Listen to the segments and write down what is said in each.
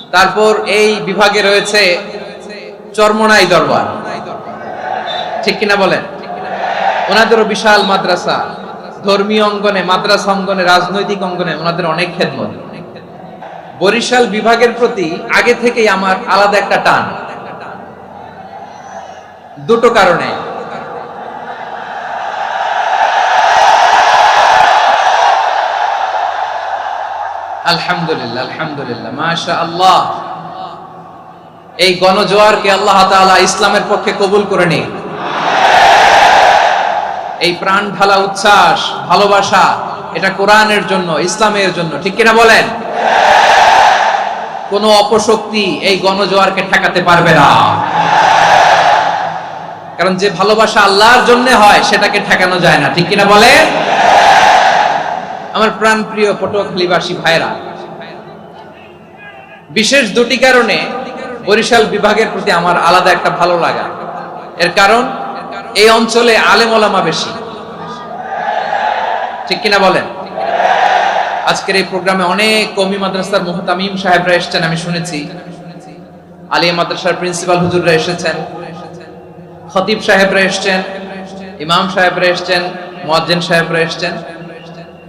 তারপর এই বিভাগে রয়েছে চরমনাই দরবার। ঠিক কিনা বলেন? ওনাদেরও বিশাল মাদ্রাসা। ধর্মীয় অঙ্গনে, মাদ্রাসা অঙ্গনে, রাজনৈতিক অঙ্গনে ওনাদের অনেক খেদমত। বরিশাল বিভাগের প্রতি আগে থেকেই আমার আলাদা একটা টান। দুটো কারণে। আলহামদুলিল্লাহ আলহামদুলিল্লাহ। মাশা আল্লাহ এই গণজোয়ারকে আল্লাহ তাআলা ইসলামের পক্ষে কবুল করে নিন এই প্রাণ ঢালা উচ্ছ্বাস, ভালোবাসা, এটা কোরআনের জন্য, ইসলামের জন্য, ঠিক কিনা বলেন? কোন অপশক্তি এই গণজোয়ারকে ঠেকাতে পারবে না। কারণ যে ভালোবাসা আল্লাহর জন্য হয়, সেটাকে ঠেকানো যায় না, ঠিক কিনা বলেন? আমার প্রাণ প্রিয় পটুয়াখালীবাসী ভাইরা বিশেষ দুটি কারণে বরিশাল বিভাগের প্রতি আমার আলাদা একটা ভালো লাগা। এর কারণ, এই অঞ্চলে আলেম ওলামা বেশি। ঠিক কিনা বলেন? আজকের এই প্রোগ্রামে অনেক কমি মাদ্রাসার মুহতামিম সাহেবরা এসেছেন, আমি শুনেছি। আলিয়া মাদ্রাসার প্রিন্সিপাল হুজুররা এসেছেন। খতিব সাহেবরা এসেছেন, ইমাম সাহেবরা এসেছেন, মুয়াজ্জিন সাহেবরা এসেছেন।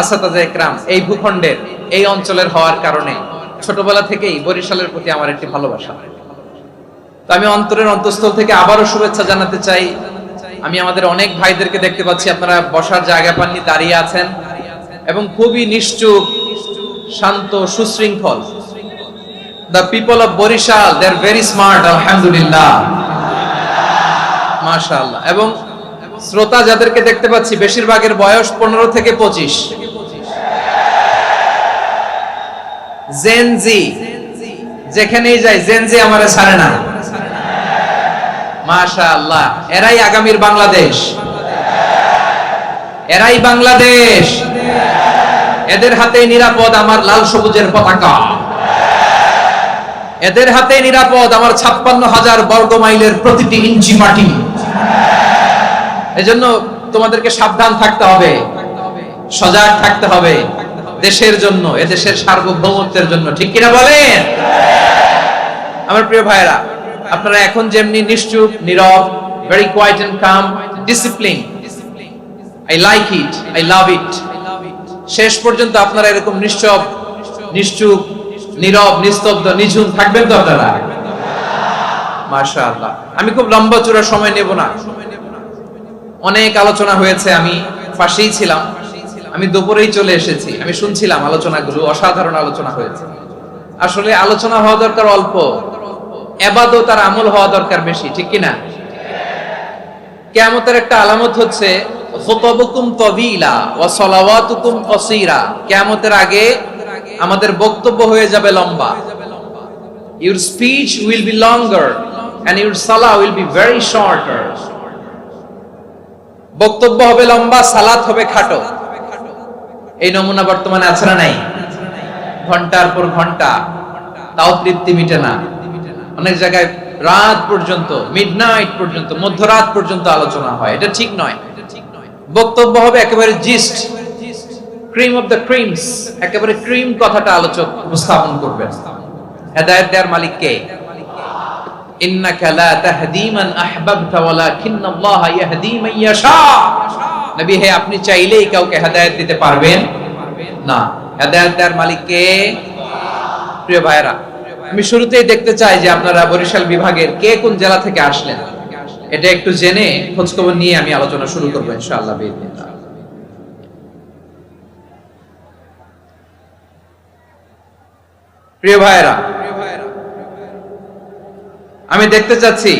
আসাতাজা একরাম, এই ভূখণ্ডের, এই অঞ্চলের হওয়ার কারণে ছোটবেলা থেকেই বরিশালের প্রতি আমার একটি ভালোবাসা। তো আমি অন্তরের অন্তঃস্থল থেকে আবারও শুভেচ্ছা জানাতে চাই। আমি আমাদের অনেক ভাইদেরকে দেখতে পাচ্ছি, আপনারা বসার জায়গা পাননি, দাঁড়িয়ে আছেন। এবং খুবই নিশ্চুপ, শান্ত, সুশৃঙ্খল। The people of Barishal they are very smart আলহামদুলিল্লাহ। মাশাআল্লাহ। এবং শ্রোতা যাদেরকে দেখতে পাচ্ছি, বেশিরভাগের বয়স পনেরো থেকে পঁচিশ। জেনজি যেখানেই যাই জেনজি আমারে না। মাশা আল্লাহ এরাই আগামীর বাংলাদেশ। এরাই বাংলাদেশ। এদের হাতে নিরাপদ আমার লাল সবুজের পতাকা। এদের হাতে নিরাপদ আমার ছাপ্পান্ন হাজার বর্গ মাইলের প্রতিটি ইঞ্চি মাটি। এজন্য তোমাদেরকে সাবধান থাকতে হবে। সজাগ থাকতে হবে দেশের জন্য, এদেশের সার্বভৌমত্বের জন্য। ঠিক কিনা বলেন? আমার প্রিয় ভাইরা আপনারা এখন যেমনি নিশ্চুপ, নীরব very quiet and calm discipline I like it I love it শেষ পর্যন্ত আপনারা এরকম নিশ্চব, নিশ্চুপ, নীরব, নিস্তব্ধ, নিঝুম থাকবেন তো আপনারা? মাশাআল্লাহ। আমি খুব লম্বা চূড়া সময় নেব না। অনেক আলোচনা হয়েছে, আমি পাশেই ছিলাম। আমি দুপুরেই চলে এসেছি। আমি শুনছিলাম আলোচনাগুলো, অসাধারণ আলোচনা হয়েছে। আসলে আলোচনা হওয়া দরকার অল্প। এবাদত আর আমল হওয়া দরকার বেশি, ঠিক কিনা কেয়ামতের একটা আলামত হচ্ছে কেয়ামতের আগে আমাদের বক্তব্য হয়ে যাবে লম্বা। Your speech will be longer and your salary will be very shorter বক্তব্য হবে লম্বা, সালাত হবে খাটো। এই নমুনা বর্তমানে আছে না নাই? ঘণ্টার পর ঘণ্টা। তাও তৃপ্তি মিটে না। অনেক জায়গায় রাত পর্যন্ত মিডনাইট পর্যন্ত, মধ্যরাত পর্যন্ত আলোচনা হয়। এটা ঠিক নয়। বক্তব্য হবে একেবারে gist cream of the creams একেবারে ক্রিম কথাটা আলোচক উপস্থাপন করবে হেদায়েত দেওয়ার মালিক কে? আপনি চাইলেই কাউকে দিতে পারবেন না। দেওয়ার কে? প্রিয় ভাইরা আমি শুরুতেই দেখতে চাই যে আপনারা বরিশাল বিভাগের কে কোন জেলা থেকে আসলেন। এটা একটু জেনে খোঁজ খবর নিয়ে আমি আলোচনা শুরু করব ইনশাআল্লাহ প্রিয় ভাইরা আমি দেখতে চাচ্ছি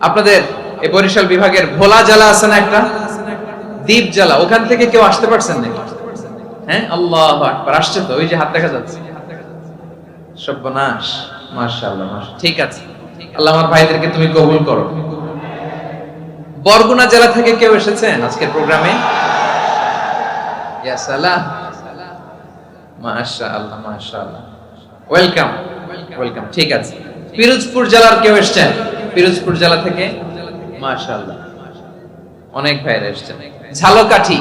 আপনাদের এই বরিশাল বিভাগের ভোলা জেলা আছে না একটা? দ্বীপ জেলা। ওখান থেকে কেউ আসতে পারছেন নাকি? হ্যাঁ? আল্লাহ আকবার। আসছে তো? ওই যে হাত দেখা যাচ্ছে। সর্বনাশ। মাশাআল্লাহ ঠিক আছে। আল্লাহ আমার ভাইদেরকে তুমি কবুল করো। বরগুনা জেলা থেকে কেউ এসেছেন আজকের প্রোগ্রামে? ইয়া সালাম। মাশাআল্লাহ মাশাআল্লাহ। ওয়েলকাম। ওয়েলকাম। ঠিক আছে। পিরোজপুর জেলার কেউ এসেছেন? পিরোজপুর জেলা থেকে? মাশাআল্লাহ। অনেক ভাইরা এসেছেন। ঝালকাঠি।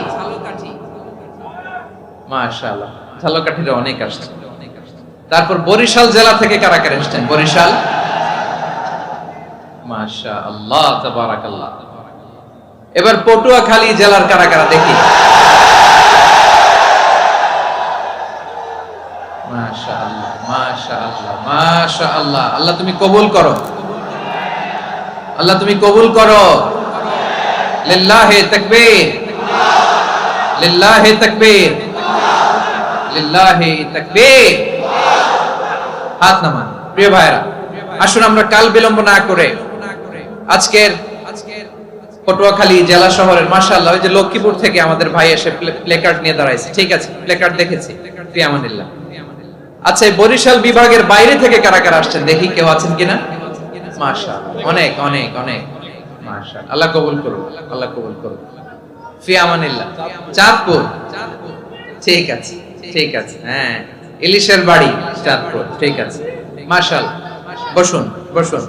মাশাআল্লাহ। ঝালকাঠির অনেক আসছে। তারপর বরিশাল জেলা থেকে কারা কারা এসেছেন? বরিশাল? মাশা আল্লাহ এবার পটুয়াখালী জেলার কারা কারা দেখি মাশা আল্লাহ মাশা আল্লাহ মাশা আল্লাহ আল্লাহ তুমি কবুল করো। আল্লাহ তুমি কবুল করো। আসুন আমরা কাল বিলম্ব না করে আজকের পটুয়াখালী জেলা শহরের, মাশাআল্লাহ, ওই যে লক্ষ্মীপুর থেকে আমাদের ভাই এসে প্লেকার্ড নিয়ে দাঁড়াইছে। ঠিক আছে প্লেকার্ড দেখেছি। ফিয়ামানিল্লাহ আচ্ছা বরিশাল বিভাগের বাইরে থেকে কারা কারা আসছেন? দেখি কেউ আছেন কিনা? মাশাআল্লাহ অনেক অনেক অনেক। মাশাআল্লাহ আল্লাহ কবুল করুন আল্লাহ কবুল করুন ফিয়ামানিল্লাহ চাঁদপুর? ঠিক আছে ঠিক আছে হ্যাঁ। ইলিশের বাড়ি, চাঁদপুর, ঠিক আছে। মাশাআল্লাহ বসুন বসুন।